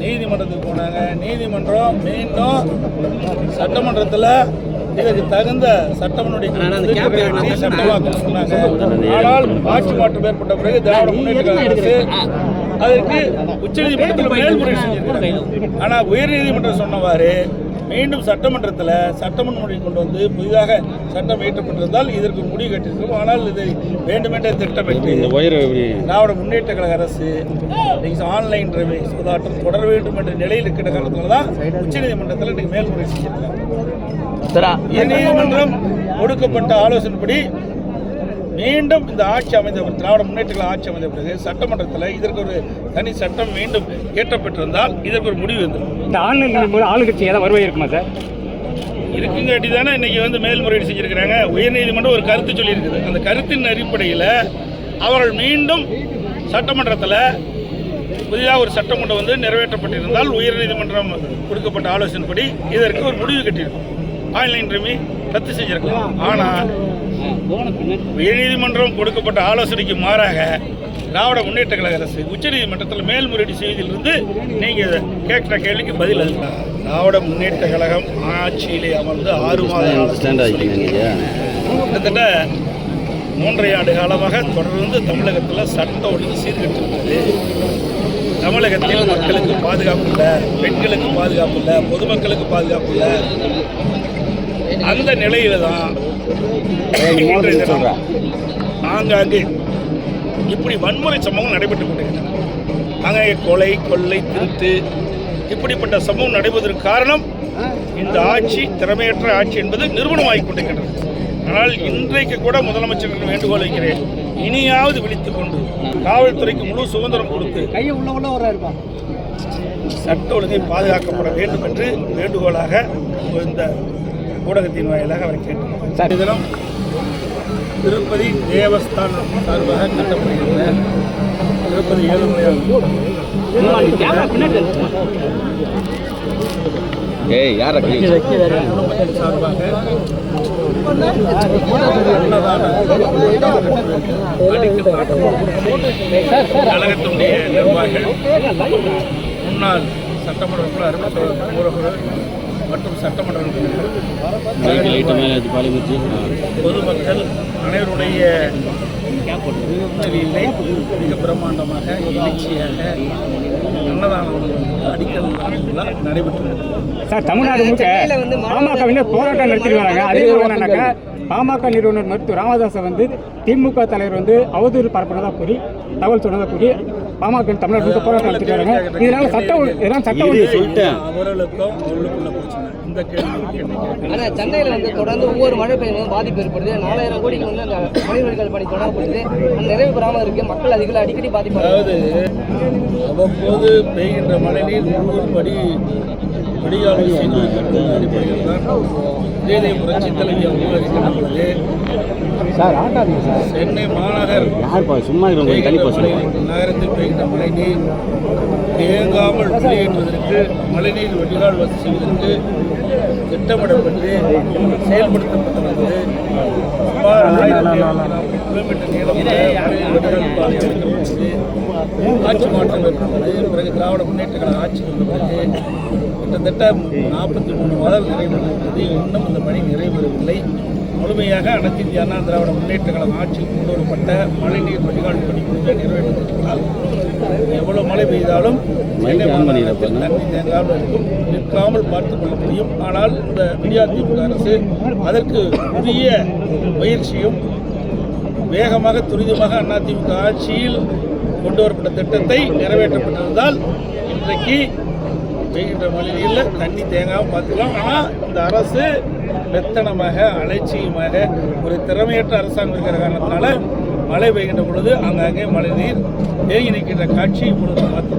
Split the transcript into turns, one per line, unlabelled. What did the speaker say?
நீதிமன்றத்துக்கு போனாங்க. நீதிமன்றம் மீண்டும் சட்டமன்றத்தில் இதற்கு தகுந்த சட்டமனுடைய சட்டமாக்கணும் சொன்னாங்க. ஆனால் ஆட்சி மாற்றம் ஏற்பட்ட பிறகு திராவிட முன்னேற்ற அரசு அதற்கு உச்சநீதிமன்றத்தில் மேல்முறையீடு செஞ்சிருக்காங்க. ஆனால் உயர்நீதிமன்றம் சொன்னவாறு மீண்டும் சட்டமன்றத்தில் சட்டமன்ற கொண்டு வந்து புதிதாக சட்டம் இயற்றப்பட்டிருந்தால் இதற்கு முடிவு கட்டியிருக்கும் ஆனால் இதை வேண்டுமென்றே திட்டமிட்டு திராவிட முன்னேற்ற கழக அரசு இன்னைக்கு ஆன்லைன் ரவி சூதாட்டம் தொடர வேண்டும் என்ற நிலையில் இருக்கிற காரணத்துல தான் உச்சநீதிமன்றத்தில் இன்னைக்கு மேல்முறை செஞ்சிருக்காங்க உயர்நீதிமன்றம் கொடுக்கப்பட்ட ஆலோசனைப்படி மீண்டும் இந்த ஆட்சி அமைந்த பிறகு, திராவிட முன்னேற்ற கழக ஆட்சி அமைந்த பிறகு சட்டமன்றத்தில் இதற்கு ஒரு தனி சட்டம் மீண்டும் இயற்றப்பட்டிருந்தால் இதற்கு ஒரு முடிவு வந்துடும்
இந்த ஆன்லைன் மூலம் ஆளுங்கட்சி ஏதாவது வருவாய் இருக்குமா சார்?
இருக்குங்காட்டி தானே இன்னைக்கு வந்து மேல்முறையீடு செஞ்சிருக்கிறாங்க. உயர்நீதிமன்றம் ஒரு கருத்து சொல்லியிருக்குது. அந்த கருத்தின் அடிப்படையில் அவர்கள் மீண்டும் சட்டமன்றத்தில் புதிதாக ஒரு சட்டம் கொண்டு வந்து நிறைவேற்றப்பட்டிருந்தால் உயர்நீதிமன்றம் கொடுக்கப்பட்ட ஆலோசனைப்படி இதற்கு ஒரு முடிவு கட்டியிருக்கும். ஆன்லைன் ரமி ரத்து செஞ்சிருக்கலாம். ஆனால் உயர்நீதிமன்றம் கொடுக்கப்பட்ட ஆலோசனைக்கு மாறாக திராவிட முன்னேற்ற கழக அரசு உச்சநீதிமன்றத்தில் மேல்முறையீடு செய்வதிலிருந்து நீங்கள் கேட்குற கேள்விக்கு பதில் அதுதான் திராவிட முன்னேற்ற கழகம் ஆட்சியிலே அமர்ந்து ஆறு மாத காலம்
ஸ்டாண்ட் ஆகிக்கிறீங்க
கிட்டத்தட்ட மூன்றரை ஆண்டு காலமாக தொடர்ந்து தமிழகத்தில் சட்ட ஒழுங்கு சீர்கெட்டிருக்கிறது. தமிழகத்தில் மக்களுக்கு பாதுகாப்பு இல்லை பெண்களுக்கு பாதுகாப்பு இல்லை பொதுமக்களுக்கு பாதுகாப்பு இல்லை. அந்த நிலையில தான் ஆங்காங்கே இப்படி வன்முறை சம்பவம் நடைபெற்றுக் கொண்டிருக்கின்றன. ஆங்காங்கே கொலை கொள்ளை திருட்டு இப்படிப்பட்ட சம்பவம் நடைபெறுவதற்கு காரணம் இந்த ஆட்சி திறமையற்ற ஆட்சி என்பது நிறுவனமாகிக் கொண்டிருக்கின்றது. ஆனால் இன்றைக்கு கூட முதலமைச்சருக்கு வேண்டுகோள் வைக்கிறேன். இனியாவது விழித்துக் கொண்டு காவல்துறைக்கு முழு சுதந்திரம் கொடுத்து
கையை உள்ள உள்ள வர இருப்பா
சட்ட ஒழுங்கை பாதுகாக்கப்பட வேண்டும் என்று வேண்டுகோளாக இந்த ஊடகத்தின் வாயிலாக அவர் கேட்டுள்ளார்
சரி.
தினம் திருப்பதி தேவஸ்தானம் சார்பாக கட்டப்படுகின்ற திருப்பதி குடும்பத்தின் சார்பாக கழகத்தினுடைய நிர்வாகிகள் முன்னாள் சட்டமன்ற உறுப்பினர் மற்றும் சட்டமன்ற உறுப்பினர்கள் பொதுமக்கள் அனைவருடைய முன்னிலையிலே மிக பிரம்மாண்டமாக எழுச்சியாக அன்னதானம் அடிக்கல்
சார் தமிழ்நாடு முழுக்க பாமகவினர் போராட்டம் நடத்திட்டு வராங்க அதே என்னன்னாக்கா பாமக நிறுவனர் மருத்துவர் ராமதாஸை வந்து திமுக தலைவர் வந்து அவதூறு பரப்புனதா கூறி தகவல் சொன்னதா கூறி பாமக தமிழ்நாடு முழுக்க போராட்டம் நடத்திட்டு வராங்க. இதனால சட்ட ஒழு- இதனால சட்ட ஒழுங்கு
சொல்லிட்டேன்.
அவர்களுக்கும் அவர்களுக்குள்ள பிரச்சனை. இந்த கேள்வி
ஆனால் சென்னையில் வந்து தொடர்ந்து ஒவ்வொரு மழை பெய்யும் பாதிப்பு ஏற்படுது. நாலாயிரம் கோடிக்கு வந்து அந்த மனிதர்கள் பணி தொடங்கப்படுது. அது நிறைவு பெறாமல் இருக்கு மக்கள் அதிகம் அடிக்கடி பாதிப்பாங்க
அதாவது அவ்வப்போது பெய்கின்ற மழைநீர் முழுவதும்படி வடிகால் செய்து அடிப்படையில் தான். இதே புரட்சி தலைவி அவங்க இருக்கின்ற பொழுது
சார் ஆட்டாதீங்க சார்?
சென்னை மாநகர்.
யாருப்பா சும்மா தள்ளி போக சொல்லுங்க.
மழை- நகரத்தில் பெய்கின்ற மழைநீர் தேங்காமல் வெளியேற்றுவதற்கு மழைநீர் வடிகால் வசதி செய்வதற்கு திட்டமிடப்பட்டு செயல்படுத்தப்பட்டுள்ளது கிலோமீட்டர் அமைக்கப்பட்டது ஆட்சி மாற்றம் ஏற்பட்டது பிறகு திராவிட முன்னேற்ற கழக ஆட்சி வந்த பிறகு கிட்டத்தட்ட நாற்பத்தி மூணு மாதம் நிறைவேறிவிட்டது இன்னும் அந்த பணி நிறைவேறவில்லை. முழுமையாக அனைத்து இந்திய அண்ணா திராவிட முன்னேற்ற கழகம் ஆட்சியில் கொண்டு வரப்பட்ட மழைநீர் வடிகால் பணி முழுமையாக நிறைவேற்றப்பட்டிருந்தால் எவ்வளவு மழை பெய்தாலும் இருக்கும். நிற்காமல் பார்த்துக் கொள்ள முடியும். ஆனால் இந்த விடியா திமுக அரசு அதற்கு புதிய முயற்சியும் வேகமாக துரிதமாக அதிமுக ஆட்சியில் கொண்டு வரப்பட்ட திட்டத்தை நிறைவேற்றப்பட்டிருந்தால் இன்றைக்கு பெய்கின்ற மழையில் தண்ணி தேங்காமல் பார்த்துக்கலாம். ஆனால் இந்த அரசு மெத்தனமாக அலட்சியமாக ஒரு திறமையற்ற அரசாங்கம் இருக்கிற காரணத்தினால மழை பெய்கின்ற பொழுது அங்கங்கே மழைநீர் தேங்கி நிற்கின்ற காட்சி இப்பொழுது பார்த்து